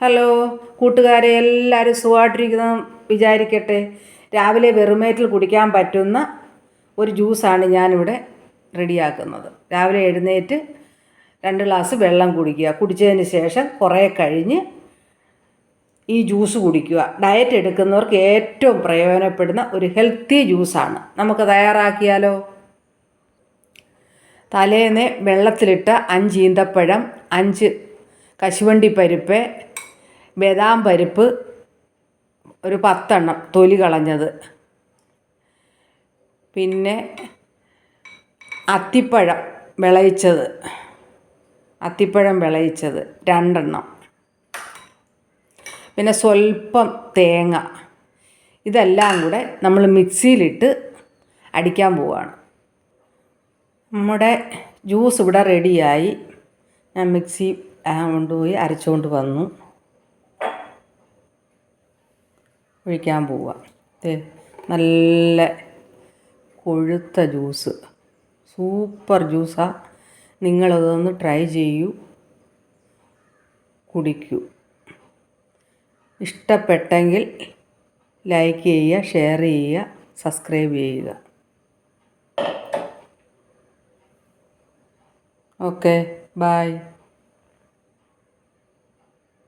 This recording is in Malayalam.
ഹലോ കൂട്ടുകാരെ എല്ലാവരും സുഖമായിട്ടിരിക്കുന്ന വിചാരിക്കട്ടെ. രാവിലെ വെറുമേറ്റിൽ കുടിക്കാൻ പറ്റുന്ന ഒരു ജ്യൂസാണ് ഞാനിവിടെ റെഡിയാക്കുന്നത്. രാവിലെ എഴുന്നേറ്റ് രണ്ട് ഗ്ലാസ് വെള്ളം കുടിക്കുക. കുടിച്ചതിന് ശേഷം കുറേ കഴിഞ്ഞ് ഈ ജ്യൂസ് കുടിക്കുക. ഡയറ്റ് എടുക്കുന്നവർക്ക് ഏറ്റവും പ്രയോജനപ്പെടുന്ന ഒരു ഹെൽത്തി ജ്യൂസാണ്. നമുക്ക് തയ്യാറാക്കിയാലോ? തലേന്ന് വെള്ളത്തിലിട്ട അഞ്ച് ഈന്തപ്പഴം അഞ്ച് കശുവണ്ടി പരിപ്പ് ബദാം പരിപ്പ് ഒരു പത്തെണ്ണം തൊലി കളഞ്ഞത്. പിന്നെ അത്തിപ്പഴം വിളയിച്ചത്. അത്തിപ്പഴം വിളയിച്ചത് രണ്ടെണ്ണം. പിന്നെ സ്വല്പം തേങ്ങ. ഇതെല്ലാം കൂടെ നമ്മൾ മിക്സിയിലിട്ട് അടിക്കാൻ പോവുകയാണ് നമ്മുടെ ജ്യൂസ് ഇവിടെ റെഡിയായി ഞാൻ മിക്സി കൊണ്ടുപോയി അരച്ചുകൊണ്ട് വന്നു. ഒഴിക്കാൻ പോവുക. നല്ല കൊഴുത്ത ജ്യൂസ്. സൂപ്പർ ജ്യൂസാണ് നിങ്ങളതൊന്ന് ട്രൈ ചെയ്യൂ. കുടിക്കൂ. ഇഷ്ടപ്പെട്ടെങ്കിൽ ലൈക്ക് ചെയ്യുക ഷെയർ ചെയ്യുക സബ്സ്ക്രൈബ് ചെയ്യുക. Okay bye